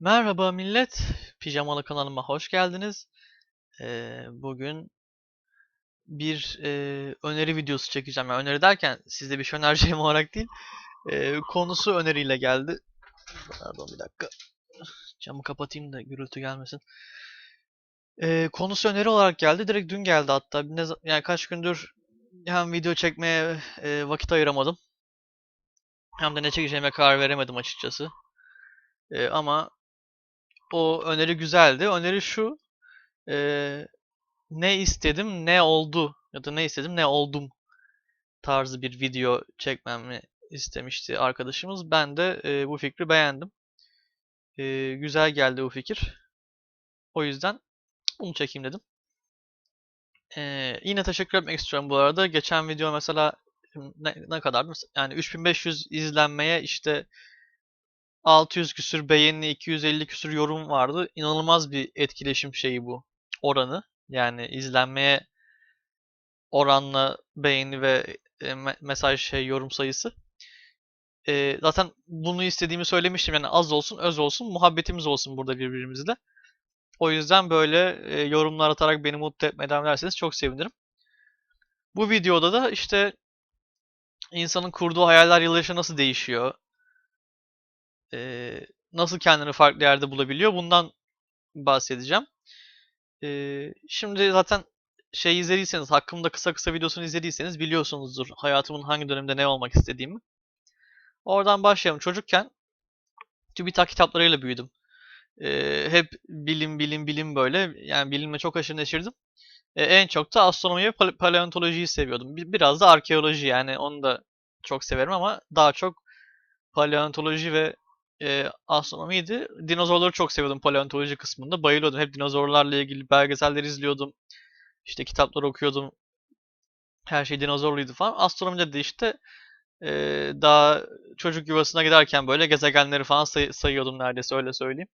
Merhaba millet, Pijamalı kanalıma hoş geldiniz. Ee, bugün bir e, öneri videosu çekeceğim. Yani öneri derken sizde bir şey önereceğim olarak değil. Ee, konusu öneriyle geldi. Pardon bir dakika. Camı kapatayım da gürültü gelmesin. Ee, konusu öneri olarak geldi. Direkt dün geldi hatta. Ne, yani kaç gündür hem video çekmeye e, vakit ayıramadım. Hem de ne çekeceğime karar veremedim açıkçası. Ee, ama o öneri güzeldi. Öneri şu. eee, ne istedim, ne oldu ya da ne istedim, ne oldum tarzı bir video çekmemi istemişti arkadaşımız. Ben de eee, bu fikri beğendim. Eee, güzel geldi bu fikir. O yüzden bunu çekeyim dedim. Eee, yine teşekkür etmek istiyorum bu arada. Geçen video mesela ne, ne kadardı? Yani 3500 izlenmeye işte 600 küsür beğeni, 250 küsür yorum vardı. İnanılmaz bir etkileşim şeyi bu. Oranı. Yani izlenmeye oranla beğeni ve e, me- mesaj şey yorum sayısı. E, zaten bunu istediğimi söylemiştim. Yani az olsun, öz olsun, muhabbetimiz olsun burada birbirimizle. O yüzden böyle e, yorumlar atarak beni mutlu etmeye devam çok sevinirim. Bu videoda da işte insanın kurduğu hayaller yıl yaşa nasıl değişiyor? E, nasıl kendini farklı yerde bulabiliyor? Bundan bahsedeceğim. E, şimdi zaten şey izlediyseniz, hakkımda kısa kısa videosunu izlediyseniz biliyorsunuzdur hayatımın hangi dönemde ne olmak istediğimi. Oradan başlayalım. Çocukken TÜBİTAK kitaplarıyla büyüdüm. Ee, hep bilim bilim bilim böyle. Yani bilimle çok aşırı neşirdim. Ee, en çok da astronomi ve pale- paleontolojiyi seviyordum. Bir- Biraz da arkeoloji yani onu da çok severim ama daha çok paleontoloji ve e, astronomiydi. Dinozorları çok seviyordum paleontoloji kısmında. Bayılıyordum. Hep dinozorlarla ilgili belgeseller izliyordum. İşte kitaplar okuyordum. Her şey dinozorluydu falan. Astronomide de işte e, daha çocuk yuvasına giderken böyle gezegenleri falan say- sayıyordum neredeyse öyle söyleyeyim.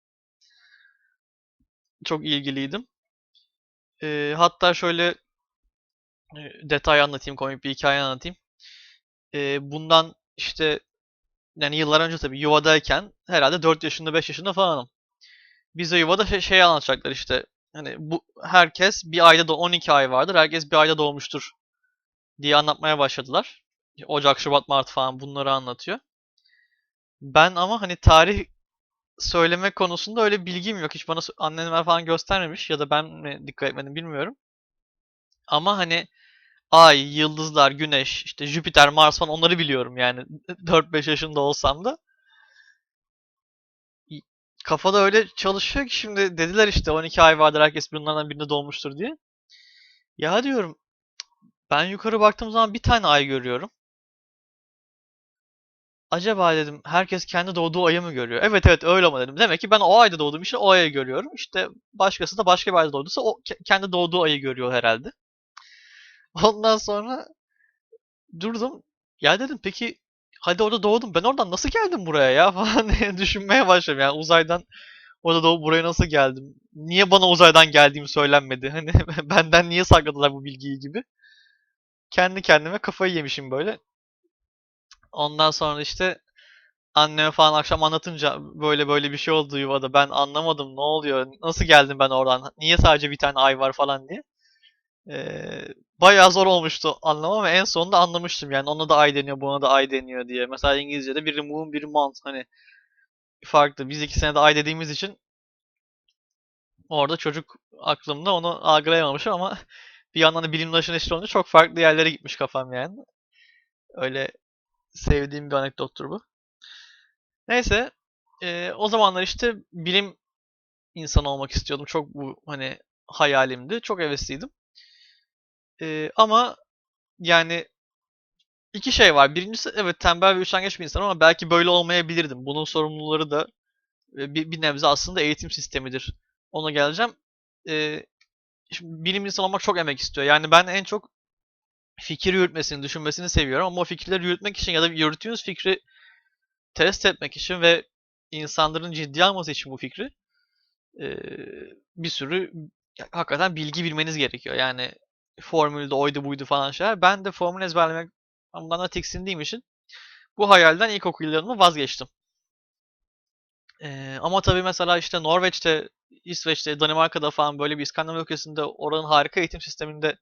Çok ilgiliydim. E, hatta şöyle detay anlatayım, komik bir hikaye anlatayım. E, bundan işte yani yıllar önce tabii yuvadayken herhalde 4 yaşında 5 yaşında falanım. Bize yuvada şey, şey anlatacaklar işte. Hani bu herkes bir ayda da 12 ay vardır. Herkes bir ayda doğmuştur diye anlatmaya başladılar. Ocak, Şubat, Mart falan bunları anlatıyor. Ben ama hani tarih söyleme konusunda öyle bilgim yok. Hiç bana annemler falan göstermemiş ya da ben mi dikkat etmedim bilmiyorum. Ama hani Ay, yıldızlar, Güneş, işte Jüpiter, Mars falan onları biliyorum yani 4-5 yaşında olsam da. Kafada öyle çalışıyor ki şimdi dediler işte 12 ay vardır herkes bunlardan birinde doğmuştur diye. Ya diyorum ben yukarı baktığım zaman bir tane ay görüyorum. Acaba dedim herkes kendi doğduğu ayı mı görüyor? Evet evet öyle ama dedim. Demek ki ben o ayda doğduğum için o ayı görüyorum. İşte başkası da başka bir ayda doğduysa o ke- kendi doğduğu ayı görüyor herhalde. Ondan sonra durdum. Ya dedim peki hadi orada doğdum. Ben oradan nasıl geldim buraya ya falan diye düşünmeye başladım. Yani uzaydan orada doğup buraya nasıl geldim? Niye bana uzaydan geldiğim söylenmedi? Hani benden niye sakladılar bu bilgiyi gibi. Kendi kendime kafayı yemişim böyle. Ondan sonra işte anneme falan akşam anlatınca böyle böyle bir şey oldu yuvada. Ben anlamadım ne oluyor? Nasıl geldim ben oradan? Niye sadece bir tane ay var falan diye. Ee, bayağı zor olmuştu anlamam ama en sonunda anlamıştım yani ona da ay deniyor buna da ay deniyor diye. Mesela İngilizce'de biri moon biri month hani farklı. Biz iki senede ay dediğimiz için orada çocuk aklımda onu algılayamamışım ama bir yandan da bilimle aşırı neşir olunca çok farklı yerlere gitmiş kafam yani. Öyle sevdiğim bir anekdottur bu. Neyse ee, o zamanlar işte bilim insanı olmak istiyordum. Çok bu hani hayalimdi. Çok hevesliydim. Ee, ama yani İki şey var. Birincisi evet tembel ve üşengeç bir insanım ama belki böyle olmayabilirdim. Bunun sorumluları da e, bir, bir nebze aslında eğitim sistemidir. Ona geleceğim. Ee, şimdi bilim insanı olmak çok emek istiyor. Yani ben en çok fikir yürütmesini, düşünmesini seviyorum ama o fikirleri yürütmek için ya da yürüttüğünüz fikri test etmek için ve insanların ciddiye alması için bu fikri e, bir sürü hakikaten bilgi bilmeniz gerekiyor. Yani formülde oydu buydu falan şeyler. Ben de formül ezberlemek bundan da tiksindiğim için bu hayalden ilkokul yıllarımda vazgeçtim. Ee, ama tabii mesela işte Norveç'te, İsveç'te, Danimarka'da falan böyle bir İskandinav ülkesinde oranın harika eğitim sisteminde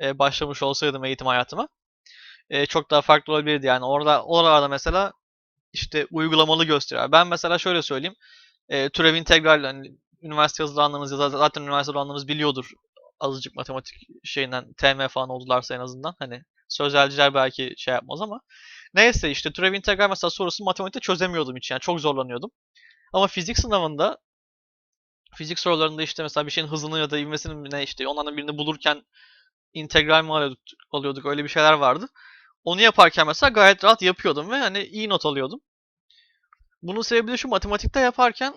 e, başlamış olsaydım eğitim hayatıma e, çok daha farklı olabilirdi yani. Orada oralarda mesela işte uygulamalı gösteriyor. Ben mesela şöyle söyleyeyim. E, türev integral hani üniversite hazırlandığınız ya zaten üniversite hazırlandığınız biliyordur azıcık matematik şeyinden TM falan oldularsa en azından hani sözelciler belki şey yapmaz ama neyse işte türev integral mesela sorusu matematikte çözemiyordum hiç yani çok zorlanıyordum. Ama fizik sınavında fizik sorularında işte mesela bir şeyin hızını ya da ivmesini ne işte onlardan birini bulurken integral mi alıyorduk, alıyorduk öyle bir şeyler vardı. Onu yaparken mesela gayet rahat yapıyordum ve hani iyi not alıyordum. Bunun sebebi de şu matematikte yaparken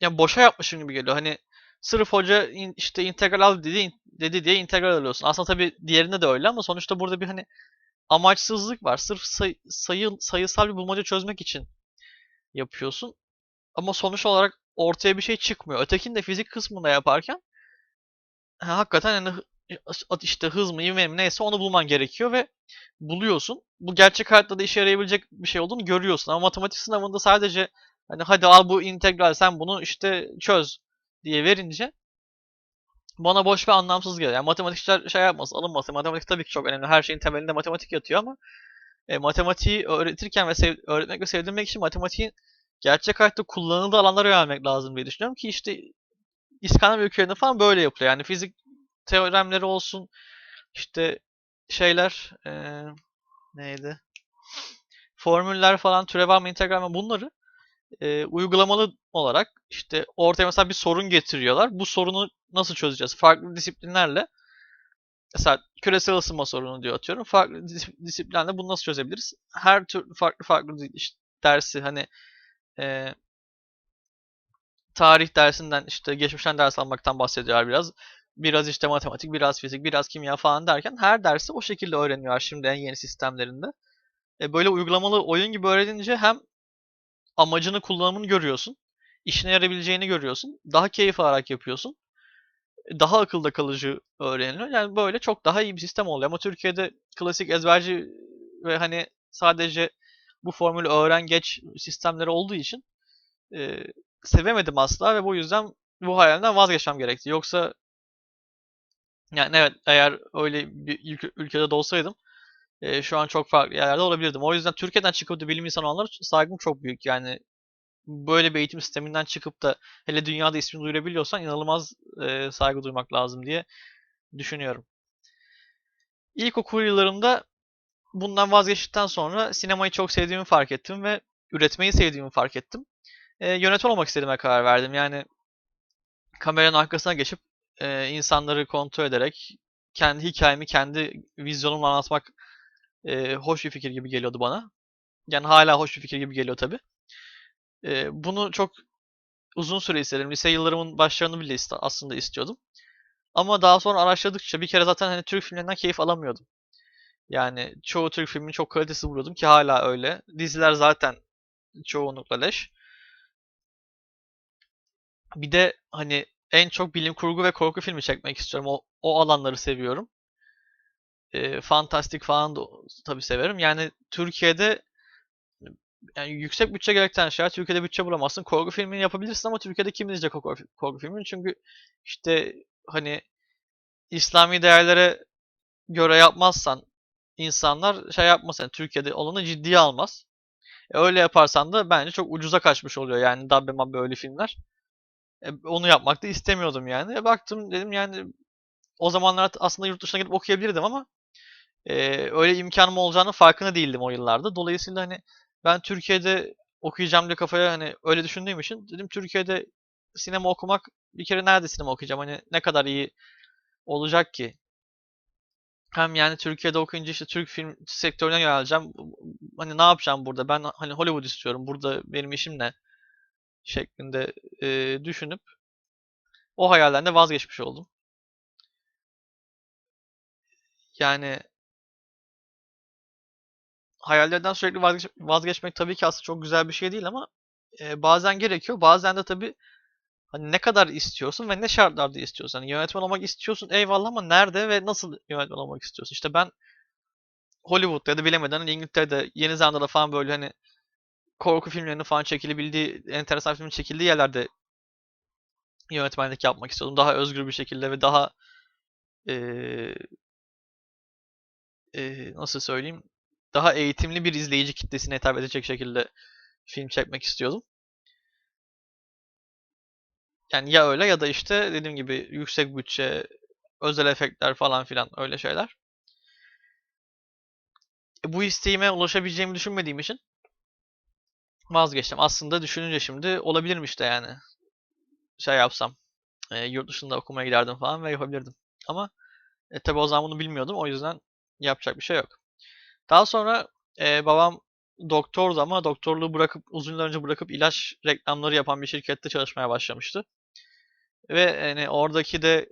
yani boşa yapmışım gibi geliyor. Hani sırf hoca in, işte integral al dedi, dedi diye integral alıyorsun. Aslında tabii diğerinde de öyle ama sonuçta burada bir hani amaçsızlık var. Sırf say, sayı, sayısal bir bulmaca çözmek için yapıyorsun. Ama sonuç olarak ortaya bir şey çıkmıyor. Ötekini de fizik kısmında yaparken ha, hakikaten yani işte hız mı, ivme mi neyse onu bulman gerekiyor ve buluyorsun. Bu gerçek hayatta da işe yarayabilecek bir şey olduğunu görüyorsun. Ama matematik sınavında sadece hani hadi al bu integral sen bunu işte çöz diye verince bana boş ve anlamsız geliyor. Yani matematikçiler şey yapmasın, alınmasın. Matematik tabii ki çok önemli. Her şeyin temelinde matematik yatıyor ama e, matematiği öğretirken ve sev, öğretmek ve sevdirmek için matematiğin gerçek hayatta kullanıldığı alanlara yönelmek lazım diye düşünüyorum ki işte İskandinav ülkelerinde falan böyle yapılıyor. Yani fizik teoremleri olsun işte şeyler ee, neydi? Formüller falan, türev alma, integral alma bunları e, uygulamalı olarak işte ortaya mesela bir sorun getiriyorlar. Bu sorunu nasıl çözeceğiz? Farklı disiplinlerle mesela küresel ısınma sorunu diyor atıyorum. Farklı disiplinlerle bunu nasıl çözebiliriz? Her tür farklı farklı işte dersi hani e, tarih dersinden işte geçmişten ders almaktan bahsediyorlar biraz. Biraz işte matematik, biraz fizik, biraz kimya falan derken her dersi o şekilde öğreniyorlar şimdi en yeni sistemlerinde. E böyle uygulamalı oyun gibi öğrenince hem amacını kullanımını görüyorsun. işine yarayabileceğini görüyorsun. Daha keyif alarak yapıyorsun. Daha akılda kalıcı öğreniliyor. Yani böyle çok daha iyi bir sistem oluyor. Ama Türkiye'de klasik ezberci ve hani sadece bu formülü öğren geç sistemleri olduğu için e, sevemedim asla ve bu yüzden bu hayalimden vazgeçmem gerekti. Yoksa yani evet eğer öyle bir ülkede de olsaydım e, şu an çok farklı yerlerde olabilirdim. O yüzden Türkiye'den çıkıp da bilim insanı olanlara saygım çok büyük. Yani böyle bir eğitim sisteminden çıkıp da hele dünyada ismini duyurabiliyorsan inanılmaz e, saygı duymak lazım diye düşünüyorum. İlkokul yıllarımda bundan vazgeçtikten sonra sinemayı çok sevdiğimi fark ettim ve üretmeyi sevdiğimi fark ettim. E, yönetmen olmak istediğime karar verdim. Yani kameranın arkasına geçip e, insanları kontrol ederek kendi hikayemi, kendi vizyonumla anlatmak e, hoş bir fikir gibi geliyordu bana. Yani hala hoş bir fikir gibi geliyor tabi. E, bunu çok uzun süre istedim. Lise yıllarımın başlarını bile iste, aslında istiyordum. Ama daha sonra araştırdıkça bir kere zaten hani Türk filmlerinden keyif alamıyordum. Yani çoğu Türk filminin çok kalitesi buluyordum ki hala öyle. Diziler zaten çoğunlukla leş. Bir de hani en çok bilim kurgu ve korku filmi çekmek istiyorum. O, o alanları seviyorum e, fantastik falan da tabii severim. Yani Türkiye'de yani yüksek bütçe gerektiren şeyler Türkiye'de bütçe bulamazsın. Korku filmini yapabilirsin ama Türkiye'de kim izleyecek o korku, filmini? Çünkü işte hani İslami değerlere göre yapmazsan insanlar şey yapmaz. Yani Türkiye'de olanı ciddiye almaz. E, öyle yaparsan da bence çok ucuza kaçmış oluyor yani Dabbe Mabbe öyle filmler. E, onu yapmak da istemiyordum yani. E, baktım dedim yani o zamanlar aslında yurt dışına gidip okuyabilirdim ama e, öyle imkanım olacağını farkında değildim o yıllarda. Dolayısıyla hani ben Türkiye'de okuyacağım diye kafaya hani öyle düşündüğüm için dedim Türkiye'de sinema okumak bir kere nerede sinema okuyacağım? Hani ne kadar iyi olacak ki? Hem yani Türkiye'de okuyunca işte Türk film sektörüne yöneleceğim. Hani ne yapacağım burada? Ben hani Hollywood istiyorum. Burada benim işim ne? Şeklinde e, düşünüp o hayalden de vazgeçmiş oldum. Yani hayallerden sürekli vazgeç vazgeçmek tabii ki aslında çok güzel bir şey değil ama e, bazen gerekiyor. Bazen de tabii hani ne kadar istiyorsun ve ne şartlarda istiyorsun. Hani yönetmen olmak istiyorsun eyvallah ama nerede ve nasıl yönetmen olmak istiyorsun? İşte ben Hollywood'da ya da bilemeden hani İngiltere'de, Yeni Zelanda'da falan böyle hani korku filmlerinin falan çekilebildiği, enteresan filmin çekildiği yerlerde yönetmenlik yapmak istiyordum. Daha özgür bir şekilde ve daha eee, eee, nasıl söyleyeyim daha eğitimli bir izleyici kitlesine hitap edecek şekilde film çekmek istiyordum. Yani ya öyle ya da işte dediğim gibi yüksek bütçe, özel efektler falan filan öyle şeyler. E, bu isteğime ulaşabileceğimi düşünmediğim için vazgeçtim. Aslında düşününce şimdi olabilirmiş de yani. Şey yapsam, e, yurt dışında okumaya giderdim falan ve yapabilirdim. Ama e, tabi o zaman bunu bilmiyordum. O yüzden yapacak bir şey yok. Daha sonra e, babam doktordu ama doktorluğu bırakıp uzun yıl önce bırakıp ilaç reklamları yapan bir şirkette çalışmaya başlamıştı. Ve yani oradaki de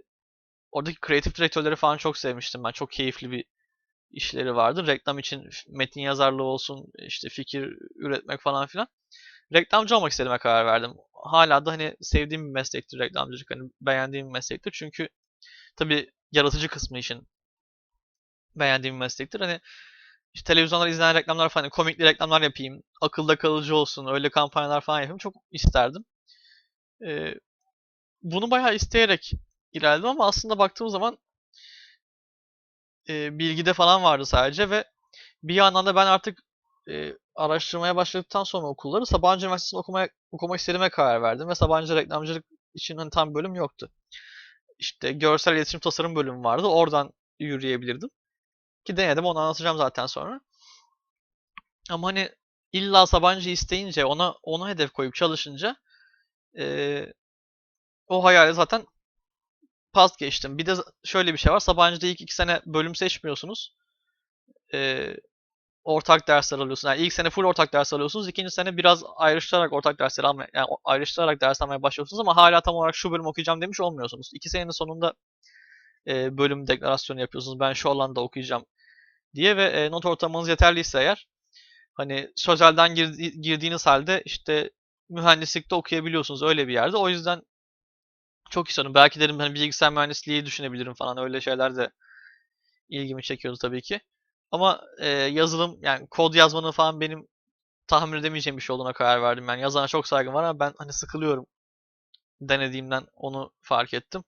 oradaki kreatif direktörleri falan çok sevmiştim ben. Çok keyifli bir işleri vardı. Reklam için metin yazarlığı olsun, işte fikir üretmek falan filan. Reklamcı olmak istediğime karar verdim. Hala da hani sevdiğim bir meslektir reklamcılık. Hani beğendiğim bir meslektir. Çünkü tabii yaratıcı kısmı için beğendiğim bir meslektir. Hani işte televizyonlarda izlenen reklamlar falan, komikli reklamlar yapayım, akılda kalıcı olsun, öyle kampanyalar falan yapayım çok isterdim. Ee, bunu bayağı isteyerek ilerledim ama aslında baktığım zaman e, bilgide falan vardı sadece ve bir yandan da ben artık e, araştırmaya başladıktan sonra okulları Sabancı Üniversitesi'nde okumaya, okumak istediğime karar verdim ve Sabancı reklamcılık için hani tam bölüm yoktu. İşte görsel iletişim tasarım bölümü vardı. Oradan yürüyebilirdim. Ki denedim onu anlatacağım zaten sonra. Ama hani illa Sabancı isteyince ona ona hedef koyup çalışınca e, o hayali zaten pas geçtim. Bir de şöyle bir şey var. Sabancı'da ilk iki sene bölüm seçmiyorsunuz. Ee, ortak dersler alıyorsunuz. Yani ilk sene full ortak ders alıyorsunuz. İkinci sene biraz ayrıştırarak ortak dersler almaya, yani ayrıştırarak ders almaya başlıyorsunuz ama hala tam olarak şu bölüm okuyacağım demiş olmuyorsunuz. İki senenin sonunda e, bölüm deklarasyonu yapıyorsunuz. Ben şu alanda okuyacağım diye ve e, not ortalamanız yeterliyse eğer hani sözelden girdi, girdiğiniz halde işte mühendislikte okuyabiliyorsunuz öyle bir yerde. O yüzden çok istiyorum. Belki derim hani bilgisayar mühendisliği düşünebilirim falan. Öyle şeyler de ilgimi çekiyordu tabii ki. Ama e, yazılım yani kod yazmanın falan benim tahmin edemeyeceğim bir şey olduğuna karar verdim. Yani yazana çok saygım var ama ben hani sıkılıyorum denediğimden onu fark ettim.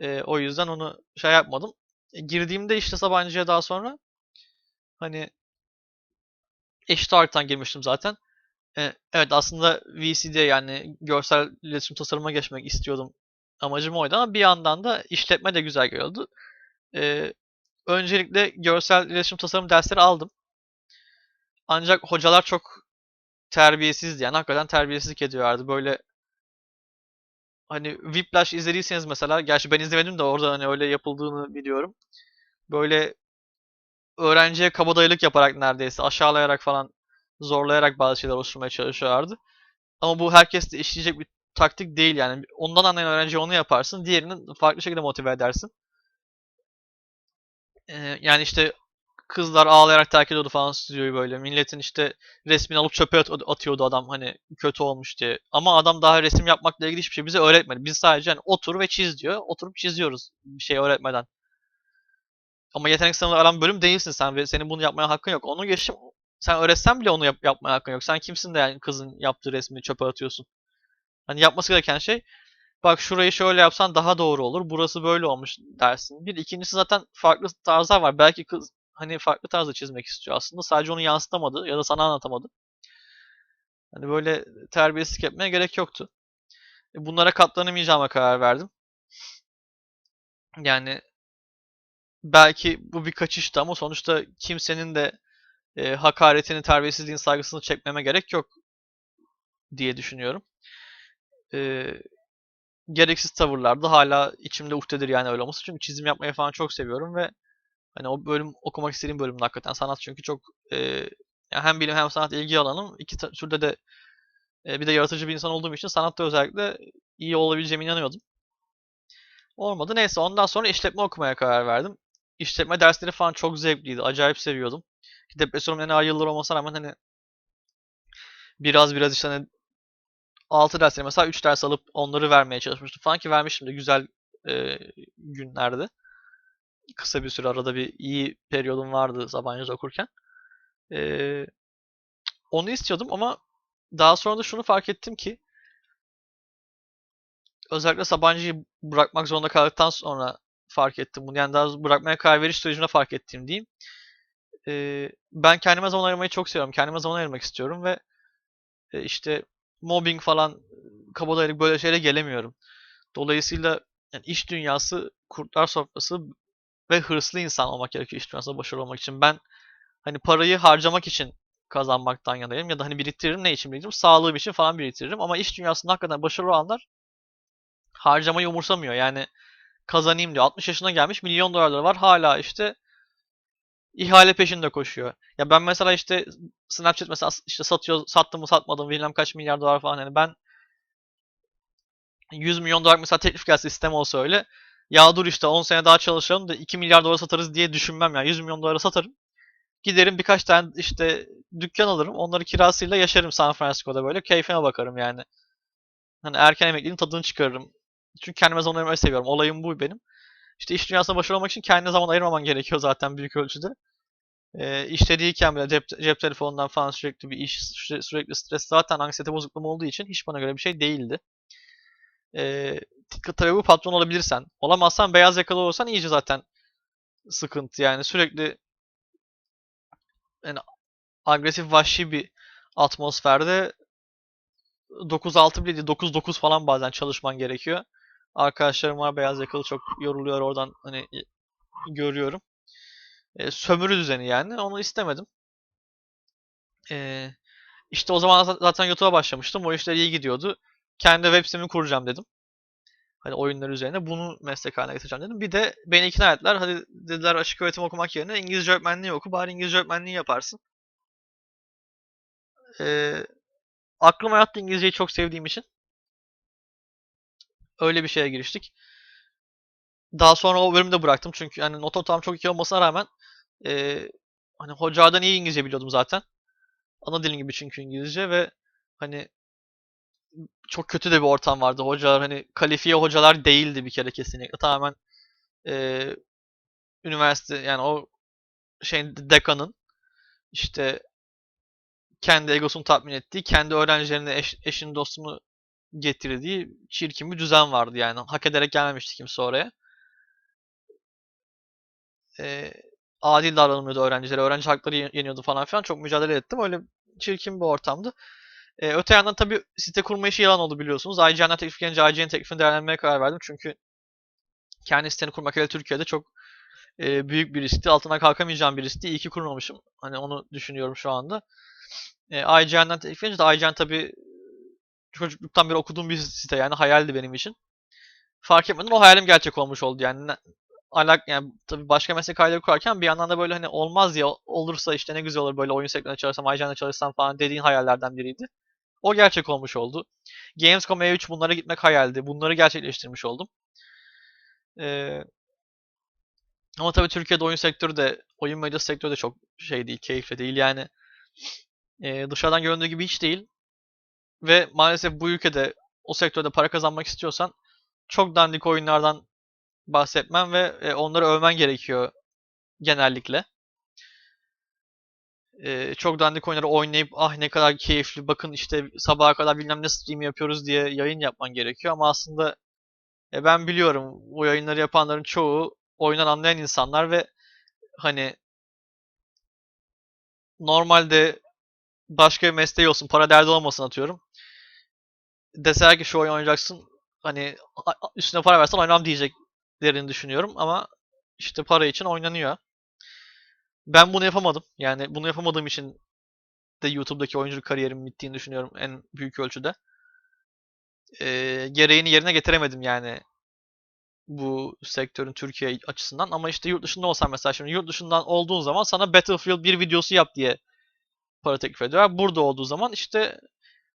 E, o yüzden onu şey yapmadım. E, girdiğimde işte Sabancı'ya daha sonra hani eşit ağırlıktan girmiştim zaten. E, evet aslında VC'de yani görsel iletişim tasarıma geçmek istiyordum. Amacım oydu ama bir yandan da işletme de güzel geliyordu. E, öncelikle görsel iletişim tasarım dersleri aldım. Ancak hocalar çok terbiyesizdi yani hakikaten terbiyesizlik ediyorlardı. Böyle hani Whiplash izlediyseniz mesela, gerçi ben izlemedim de orada hani öyle yapıldığını biliyorum. Böyle öğrenciye kabadayılık yaparak neredeyse aşağılayarak falan zorlayarak bazı şeyler oluşturmaya çalışıyorlardı. Ama bu herkes de işleyecek bir taktik değil yani. Ondan anlayan öğrenci onu yaparsın. Diğerini farklı şekilde motive edersin. Ee, yani işte kızlar ağlayarak terk ediyordu falan stüdyoyu böyle. Milletin işte resmini alıp çöpe atıyordu adam hani kötü olmuş diye. Ama adam daha resim yapmakla ilgili hiçbir şey bize öğretmedi. Biz sadece hani otur ve çiz diyor. Oturup çiziyoruz bir şey öğretmeden. Ama yetenek sınavı alan bölüm değilsin sen ve senin bunu yapmaya hakkın yok. Onu geçtim sen öğretsen bile onu yap yapmaya hakkın yok. Sen kimsin de yani kızın yaptığı resmi çöpe atıyorsun. Hani yapması gereken şey bak şurayı şöyle yapsan daha doğru olur. Burası böyle olmuş dersin. Bir ikincisi zaten farklı tarzlar var. Belki kız hani farklı tarzda çizmek istiyor aslında. Sadece onu yansıtamadı ya da sana anlatamadı. Hani böyle terbiyesizlik yapmaya gerek yoktu. E, bunlara katlanamayacağıma karar verdim. Yani belki bu bir kaçıştı ama sonuçta kimsenin de e, hakaretini, terbiyesizliğin saygısını çekmeme gerek yok diye düşünüyorum. E, gereksiz tavırlarda hala içimde uhdedir yani öyle olması. Çünkü çizim yapmayı falan çok seviyorum ve hani o bölüm okumak istediğim bölüm hakikaten sanat çünkü çok e, hem bilim hem sanat ilgi alanım. İki türde de e, bir de yaratıcı bir insan olduğum için sanatta özellikle iyi olabileceğime inanıyordum. Olmadı. Neyse ondan sonra işletme okumaya karar verdim. İşletme dersleri falan çok zevkliydi. Acayip seviyordum depresyonum en ağır yıllar olmasına rağmen hani biraz biraz işte hani 6 dersleri mesela 3 ders alıp onları vermeye çalışmıştım falan ki vermiştim de güzel e, günlerde. Kısa bir süre arada bir iyi periyodum vardı Sabancı okurken. E, onu istiyordum ama daha sonra da şunu fark ettim ki özellikle Sabancı'yı bırakmak zorunda kaldıktan sonra fark ettim bunu. Yani daha bırakmaya karar veriş sürecinde fark ettiğim diyeyim. Ee, ben kendime zaman ayırmayı çok seviyorum. Kendime zaman ayırmak istiyorum ve e, işte mobbing falan kabadayılık böyle şeylere gelemiyorum. Dolayısıyla yani iş dünyası kurtlar sofrası ve hırslı insan olmak gerekiyor iş dünyasında başarılı olmak için. Ben hani parayı harcamak için kazanmaktan yanayım ya da hani biriktiririm ne için biriktiririm? Sağlığım için falan biriktiririm ama iş dünyasında hakikaten başarılı olanlar harcamayı umursamıyor. Yani kazanayım diyor. 60 yaşına gelmiş milyon dolarları var hala işte ihale peşinde koşuyor. Ya ben mesela işte Snapchat mesela işte satıyor, sattım mı satmadım bilmem kaç milyar dolar falan yani ben 100 milyon dolar mesela teklif gelse sistem olsa öyle ya dur işte 10 sene daha çalışalım da 2 milyar dolara satarız diye düşünmem yani 100 milyon dolara satarım. Giderim birkaç tane işte dükkan alırım. Onları kirasıyla yaşarım San Francisco'da böyle. Keyfime bakarım yani. Hani erken emekliliğin tadını çıkarırım. Çünkü kendime zaman ayırmayı seviyorum. Olayım bu benim. İşte iş dünyasında başarılı olmak için kendine zaman ayırmaman gerekiyor zaten büyük ölçüde. Ee, işte değilken bile cep, cep telefonundan falan sürekli bir iş, süre- sürekli stres zaten anksiyete bozukluğum olduğu için hiç bana göre bir şey değildi. Ee, tabii patron olabilirsen. Olamazsan beyaz yakalı olursan iyice zaten sıkıntı yani sürekli yani agresif vahşi bir atmosferde 9-6 bile değil 9-9 falan bazen çalışman gerekiyor. Arkadaşlarım var beyaz yakalı çok yoruluyor oradan hani görüyorum. E, sömürü düzeni yani onu istemedim. E, işte o zaman zaten YouTube'a başlamıştım. O işler iyi gidiyordu. Kendi web sitemi kuracağım dedim. Hani oyunlar üzerine bunu meslek haline getireceğim dedim. Bir de beni ikna ettiler. Hadi dediler açık öğretim okumak yerine İngilizce öğretmenliği oku. Bari İngilizce öğretmenliği yaparsın. Ee, aklıma yattı İngilizceyi çok sevdiğim için. Öyle bir şeye giriştik. Daha sonra o bölümü de bıraktım. Çünkü hani not ortalam çok iyi olmasına rağmen e, hani hocadan iyi İngilizce biliyordum zaten. Ana dilim gibi çünkü İngilizce ve hani çok kötü de bir ortam vardı. Hocalar hani kalifiye hocalar değildi bir kere kesinlikle. Tamamen e, üniversite yani o şeyin dekanın işte kendi egosunu tatmin ettiği, kendi öğrencilerine eş, eşini dostunu getirdiği çirkin bir düzen vardı yani. Hak ederek gelmemişti kimse oraya. E, adil davranılmıyordu öğrencilere. Öğrenci hakları yeniyordu falan filan. Çok mücadele ettim. Öyle çirkin bir ortamdı. E, öte yandan tabii site kurma işi yalan oldu biliyorsunuz. IGN'den teklif gelince IGN teklifini değerlendirmeye karar verdim. Çünkü kendi siteni kurmak hele Türkiye'de çok e, büyük bir riskti. Altına kalkamayacağım bir riskti. İyi ki kurmamışım. Hani onu düşünüyorum şu anda. E, IGN'den teklif gelince de IGN tabii çocukluktan beri okuduğum bir site yani hayaldi benim için. Fark etmeden o hayalim gerçek olmuş oldu yani. Alak yani tabii başka meslek hayalleri kurarken bir yandan da böyle hani olmaz ya olursa işte ne güzel olur böyle oyun sektöründe çalışsam, IGN'de çalışsam falan dediğin hayallerden biriydi. O gerçek olmuş oldu. Gamescom E3 bunlara gitmek hayaldi. Bunları gerçekleştirmiş oldum. Ee, ama tabii Türkiye'de oyun sektörü de, oyun medyası sektörü de çok şey değil, keyifli değil. Yani e, dışarıdan göründüğü gibi hiç değil. Ve maalesef bu ülkede o sektörde para kazanmak istiyorsan çok dandik oyunlardan bahsetmem ve e, onları övmen gerekiyor genellikle. E, çok dandik oyunları oynayıp ah ne kadar keyifli bakın işte sabaha kadar bilmem ne stream yapıyoruz diye yayın yapman gerekiyor ama aslında e, ben biliyorum bu yayınları yapanların çoğu oyundan anlayan insanlar ve hani normalde başka bir mesleği olsun, para derdi olmasın atıyorum. Deseler ki şu oyun oynayacaksın, hani üstüne para versen oynamam diyeceklerini düşünüyorum ama işte para için oynanıyor. Ben bunu yapamadım. Yani bunu yapamadığım için de YouTube'daki oyunculuk kariyerim bittiğini düşünüyorum en büyük ölçüde. Ee, gereğini yerine getiremedim yani bu sektörün Türkiye açısından ama işte yurt dışında olsam mesela şimdi yurt dışından olduğun zaman sana Battlefield bir videosu yap diye para teklif ediyorlar. Burada olduğu zaman işte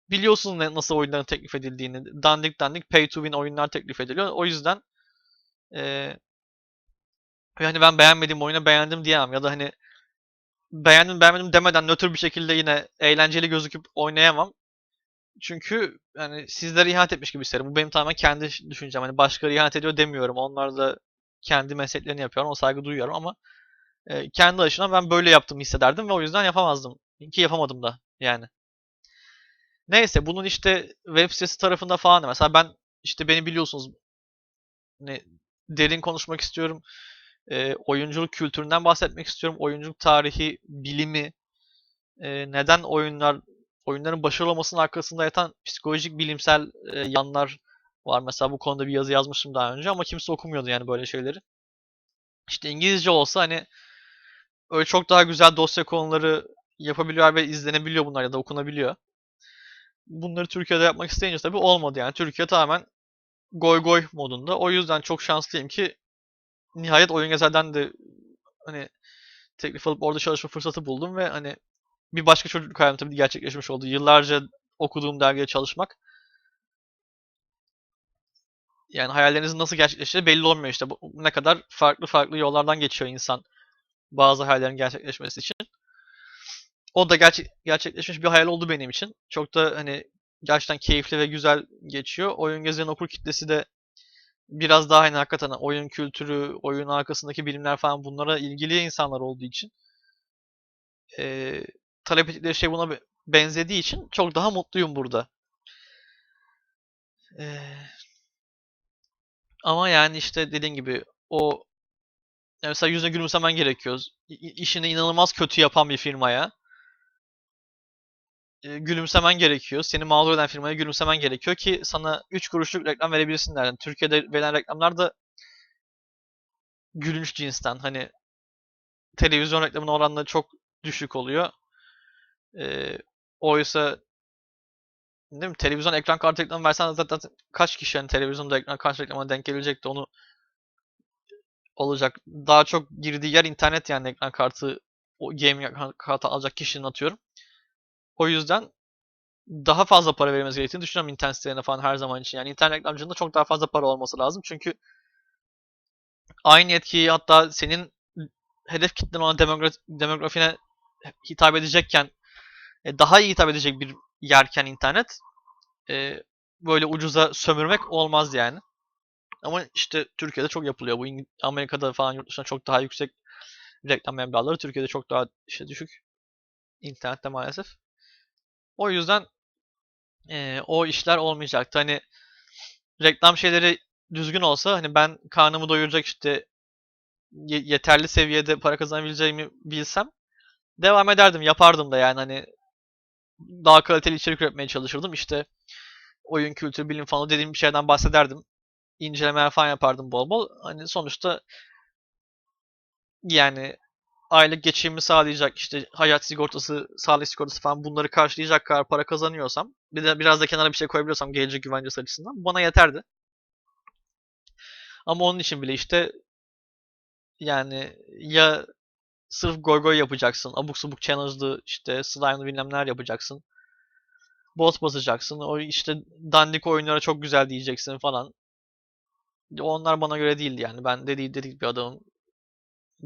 biliyorsun nasıl oyunların teklif edildiğini. Dandik dandik pay to win oyunlar teklif ediliyor. O yüzden e, yani ben beğenmediğim oyunu beğendim diyemem ya da hani beğendim beğenmedim demeden nötr bir şekilde yine eğlenceli gözüküp oynayamam. Çünkü yani sizlere ihanet etmiş gibi hissederim. Bu benim tamamen kendi düşüncem. Hani başkaları ihanet ediyor demiyorum. Onlar da kendi mesleklerini yapıyor. O saygı duyuyorum ama e, kendi açımdan ben böyle yaptığımı hissederdim ve o yüzden yapamazdım Ki yapamadım da yani. Neyse bunun işte web sitesi tarafında falan mesela ben işte beni biliyorsunuz ne derin konuşmak istiyorum. E, oyunculuk kültüründen bahsetmek istiyorum. Oyunculuk tarihi, bilimi, e, neden oyunlar oyunların başarılı olmasının arkasında yatan psikolojik bilimsel e, yanlar var. Mesela bu konuda bir yazı yazmıştım daha önce ama kimse okumuyordu yani böyle şeyleri. İşte İngilizce olsa hani öyle çok daha güzel dosya konuları yapabiliyor ve izlenebiliyor bunlar ya da okunabiliyor. Bunları Türkiye'de yapmak isteyince tabii olmadı yani. Türkiye tamamen goy goy modunda. O yüzden çok şanslıyım ki nihayet Oyun Gezer'den de hani teklif alıp orada çalışma fırsatı buldum ve hani bir başka çocukluk hayalim tabii gerçekleşmiş oldu. Yıllarca okuduğum dergide çalışmak yani hayallerinizin nasıl gerçekleşeceği belli olmuyor işte. Bu, ne kadar farklı farklı yollardan geçiyor insan bazı hayallerin gerçekleşmesi için. O da gerçek, gerçekleşmiş bir hayal oldu benim için. Çok da hani gerçekten keyifli ve güzel geçiyor. Oyun gezeyen okur kitlesi de biraz daha hani hakikaten oyun kültürü, oyun arkasındaki bilimler falan bunlara ilgili insanlar olduğu için e, talep ettikleri şey buna benzediği için çok daha mutluyum burada. E, ama yani işte dediğin gibi o mesela yüzüne gülümsemen gerekiyor. İşini inanılmaz kötü yapan bir firmaya gülümsemen gerekiyor. Seni mağdur eden firmaya gülümsemen gerekiyor ki sana 3 kuruşluk reklam verebilsinler. Yani Türkiye'de verilen reklamlar da gülünç cinsten. Hani televizyon reklamına oranla çok düşük oluyor. E, oysa değil mi? Televizyon ekran kartı reklamı versen zaten kaç kişi hani televizyonda ekran kartı reklamına denk gelecek de onu olacak. Daha çok girdiği yer internet yani ekran kartı o gaming kartı alacak kişinin atıyorum. O yüzden daha fazla para vermemiz gerektiğini düşünüyorum internet sitelerine falan her zaman için. Yani internet reklamcılığında çok daha fazla para olması lazım. Çünkü aynı etkiyi hatta senin hedef kitlen olan demografi, demografine hitap edecekken e, daha iyi hitap edecek bir yerken internet e, böyle ucuza sömürmek olmaz yani. Ama işte Türkiye'de çok yapılıyor. Bu Amerika'da falan yurt dışında çok daha yüksek reklam meblağları. Türkiye'de çok daha işte düşük. internette maalesef. O yüzden e, o işler olmayacaktı. Hani reklam şeyleri düzgün olsa hani ben karnımı doyuracak işte yeterli seviyede para kazanabileceğimi bilsem devam ederdim, yapardım da yani hani daha kaliteli içerik üretmeye çalışırdım. İşte oyun kültürü, bilim falan dediğim bir şeyden bahsederdim. İncelemeler falan yapardım bol bol. Hani sonuçta yani aylık geçimimi sağlayacak işte hayat sigortası, sağlık sigortası falan bunları karşılayacak kadar para kazanıyorsam bir de biraz da kenara bir şey koyabiliyorsam gelecek güvencesi açısından bana yeterdi. Ama onun için bile işte yani ya sırf goy goy yapacaksın, abuk subuk challenge'lı işte slime'lı bilmem neler yapacaksın. Boss basacaksın. O işte dandik oyunlara çok güzel diyeceksin falan. Onlar bana göre değildi yani. Ben dediği dedik bir adamım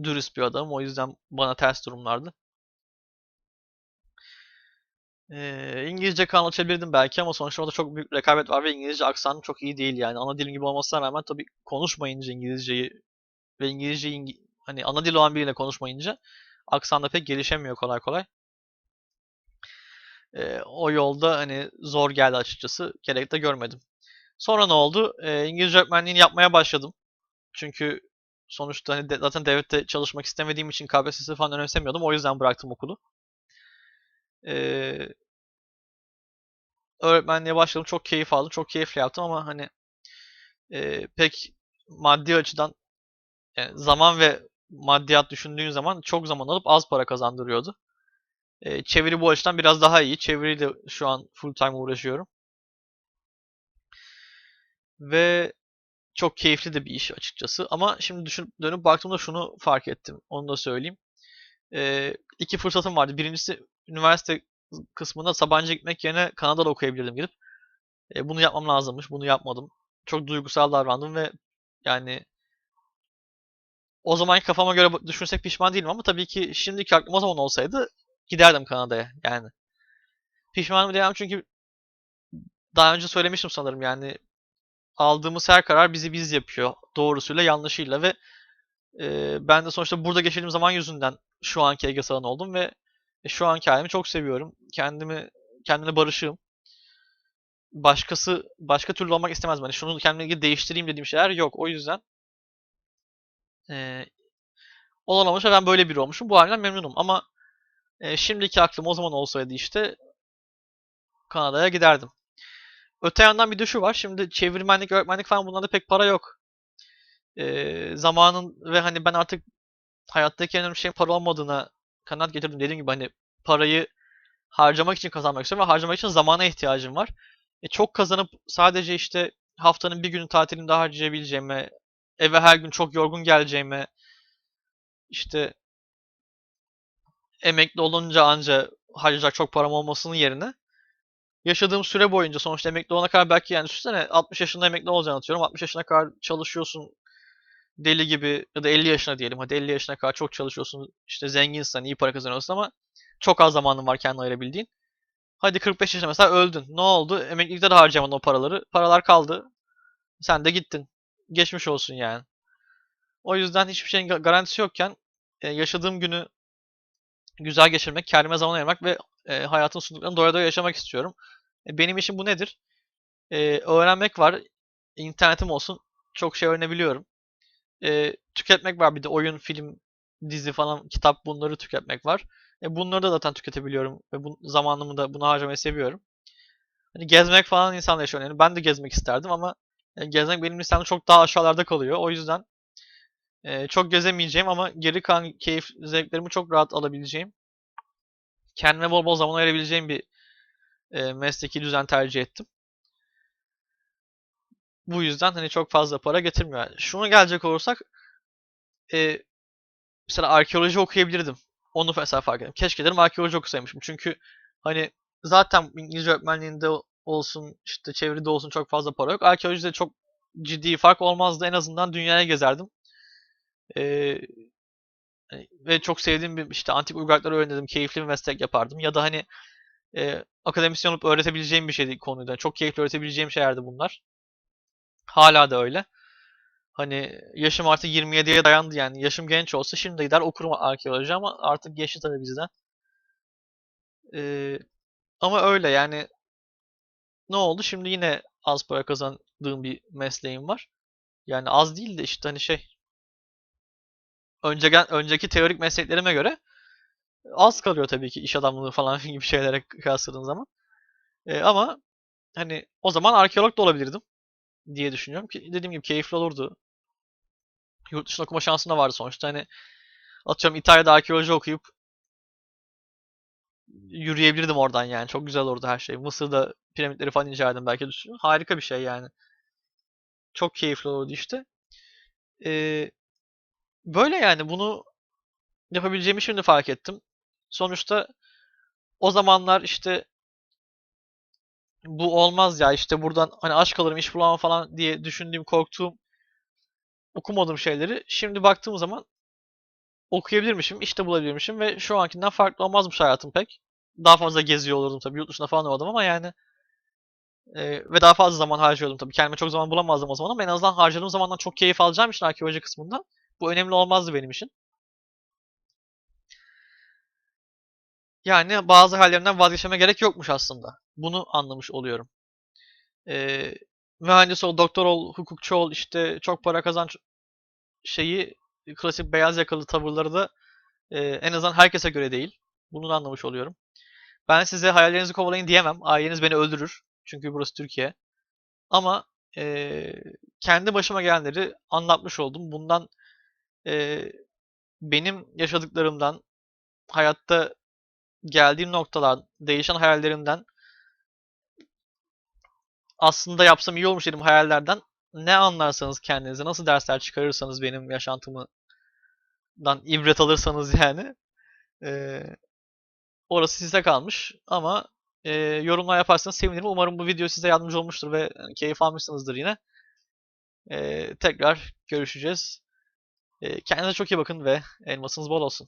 dürüst bir adamım. O yüzden bana ters durumlardı. Ee, İngilizce kanal açabilirdim belki ama sonuçta orada çok büyük rekabet var ve İngilizce aksanım çok iyi değil yani. Ana dilim gibi olmasına rağmen tabii konuşmayınca İngilizceyi ve İngilizce İngi hani ana dil olan biriyle konuşmayınca aksan da pek gelişemiyor kolay kolay. Ee, o yolda hani zor geldi açıkçası. Gerek de görmedim. Sonra ne oldu? Ee, İngilizce öğretmenliğini yapmaya başladım. Çünkü sonuçta hani de, zaten devlette çalışmak istemediğim için KPSS falan önemsemiyordum. O yüzden bıraktım okulu. Ee, öğretmenliğe başladım. Çok keyif aldım. Çok keyifli yaptım ama hani e, pek maddi açıdan yani zaman ve maddiyat düşündüğün zaman çok zaman alıp az para kazandırıyordu. E, çeviri bu açıdan biraz daha iyi. Çeviriyle şu an full time uğraşıyorum. Ve çok keyifli de bir iş açıkçası. Ama şimdi düşünüp dönüp baktığımda şunu fark ettim. Onu da söyleyeyim. E, iki fırsatım vardı. Birincisi üniversite kısmında Sabancı gitmek yerine Kanada'da okuyabilirdim gidip. E, bunu yapmam lazımmış. Bunu yapmadım. Çok duygusal davrandım ve yani o zamanki kafama göre düşünsek pişman değilim ama tabii ki şimdiki aklım o zaman olsaydı giderdim Kanada'ya yani. Pişmanım diyemem çünkü daha önce söylemiştim sanırım yani aldığımız her karar bizi biz yapıyor. Doğrusuyla yanlışıyla ve e, ben de sonuçta burada geçirdiğim zaman yüzünden şu anki Ege Sağan oldum ve E, şu anki halimi çok seviyorum. Kendimi kendimle barışığım. Başkası başka türlü olmak istemez. Hani şunu kendimle ilgili değiştireyim dediğim şeyler yok. O yüzden e, olan olmuş ben böyle biri olmuşum. Bu halimden memnunum. Ama e, şimdiki aklım o zaman olsaydı işte Kanada'ya giderdim. Öte yandan bir de şu var. Şimdi çevirmenlik, öğretmenlik falan bunlarda pek para yok. E, zamanın ve hani ben artık hayattaki en önemli şeyin para olmadığına kanaat getirdim. Dediğim gibi hani parayı harcamak için kazanmak istiyorum ve harcamak için zamana ihtiyacım var. E, çok kazanıp sadece işte haftanın bir günü tatilimde harcayabileceğime, eve her gün çok yorgun geleceğime, işte emekli olunca anca harcayacak çok param olmasının yerine yaşadığım süre boyunca sonuçta emekli olana kadar belki yani düşünsene 60 yaşında emekli olacağını atıyorum. 60 yaşına kadar çalışıyorsun deli gibi ya da 50 yaşına diyelim. Hadi 50 yaşına kadar çok çalışıyorsun. işte zenginsin, iyi para kazanıyorsun ama çok az zamanın var kendine ayırabildiğin. Hadi 45 yaşında mesela öldün. Ne oldu? Emeklilikte de harcayamadın o paraları. Paralar kaldı. Sen de gittin. Geçmiş olsun yani. O yüzden hiçbir şeyin garantisi yokken e, yaşadığım günü güzel geçirmek, kendime zaman ayırmak ve e, hayatın sunduklarını doya doya yaşamak istiyorum. E, benim işim bu nedir? E, öğrenmek var. İnternetim olsun. Çok şey öğrenebiliyorum. E, tüketmek var bir de oyun, film, dizi falan, kitap bunları tüketmek var. E, bunları da zaten tüketebiliyorum ve bu, zamanımı da buna harcamayı seviyorum. Hani gezmek falan insan yaşıyor. Yani ben de gezmek isterdim ama e, gezmek benim listemde çok daha aşağılarda kalıyor. O yüzden e, çok gezemeyeceğim ama geri kalan keyif zevklerimi çok rahat alabileceğim. Kendime bol bol zaman ayırabileceğim bir e, mesleki düzen tercih ettim. Bu yüzden hani çok fazla para getirmiyor. Yani şuna gelecek olursak e, mesela arkeoloji okuyabilirdim. Onu mesela fark ettim. Keşke derim arkeoloji okusaymışım. Çünkü hani zaten İngilizce öğretmenliğinde olsun işte çevrede olsun çok fazla para yok. Arkeolojide çok ciddi fark olmazdı. En azından dünyaya gezerdim. Ee, ve çok sevdiğim bir işte antik uygarlıkları öğrendim. Keyifli bir meslek yapardım. Ya da hani e, akademisyen olup öğretebileceğim bir şeydi konuydu. Çok keyifli öğretebileceğim şeylerdi bunlar. Hala da öyle. Hani yaşım artık 27'ye dayandı yani. Yaşım genç olsa şimdi gider okurum arkeoloji ama artık geçti tabii bizden. Ee, ama öyle yani ne oldu? Şimdi yine az para kazandığım bir mesleğim var. Yani az değil de işte hani şey önceki, önceki teorik mesleklerime göre az kalıyor tabii ki iş adamlığı falan gibi şeylere kıyasladığın zaman. Ee, ama hani o zaman arkeolog da olabilirdim diye düşünüyorum ki dediğim gibi keyifli olurdu. Yurt dışında okuma şansım da vardı sonuçta. Hani atıyorum İtalya'da arkeoloji okuyup yürüyebilirdim oradan yani. Çok güzel olurdu her şey. Mısır'da piramitleri falan incelerdim belki düşünün. Harika bir şey yani. Çok keyifli olurdu işte. Ee, böyle yani bunu yapabileceğimi şimdi fark ettim. Sonuçta o zamanlar işte bu olmaz ya işte buradan hani aç kalırım iş bulamam falan diye düşündüğüm korktuğum okumadığım şeyleri şimdi baktığım zaman okuyabilirmişim, işte bulabilirmişim ve şu ankinden farklı olmazmış hayatım pek. Daha fazla geziyor olurdum tabii. Yurt dışında falan olurdum ama yani e, ve daha fazla zaman harcıyordum tabii. Kendime çok zaman bulamazdım o zaman ama en azından harcadığım zamandan çok keyif alacağım için arkeoloji kısmından bu önemli olmazdı benim için. Yani bazı hallerimden vazgeçmeme gerek yokmuş aslında. Bunu anlamış oluyorum. Ee, mühendis ol, doktor ol, hukukçu ol, işte çok para kazan şeyi klasik beyaz yakalı tavırları da e, en azından herkese göre değil. Bunu da anlamış oluyorum. Ben size hayallerinizi kovalayın diyemem. Aileniz beni öldürür. Çünkü burası Türkiye. Ama e, kendi başıma gelenleri anlatmış oldum. Bundan e, benim yaşadıklarımdan, hayatta geldiğim noktalar, değişen hayallerimden aslında yapsam iyi olmuş dedim hayallerden. Ne anlarsanız kendinize, nasıl dersler çıkarırsanız benim yaşantımdan ibret alırsanız yani e, orası size kalmış. Ama e, yorumlar yaparsanız sevinirim. Umarım bu video size yardımcı olmuştur ve keyif almışsınızdır yine. E, tekrar görüşeceğiz. E, kendinize çok iyi bakın ve elmasınız bol olsun.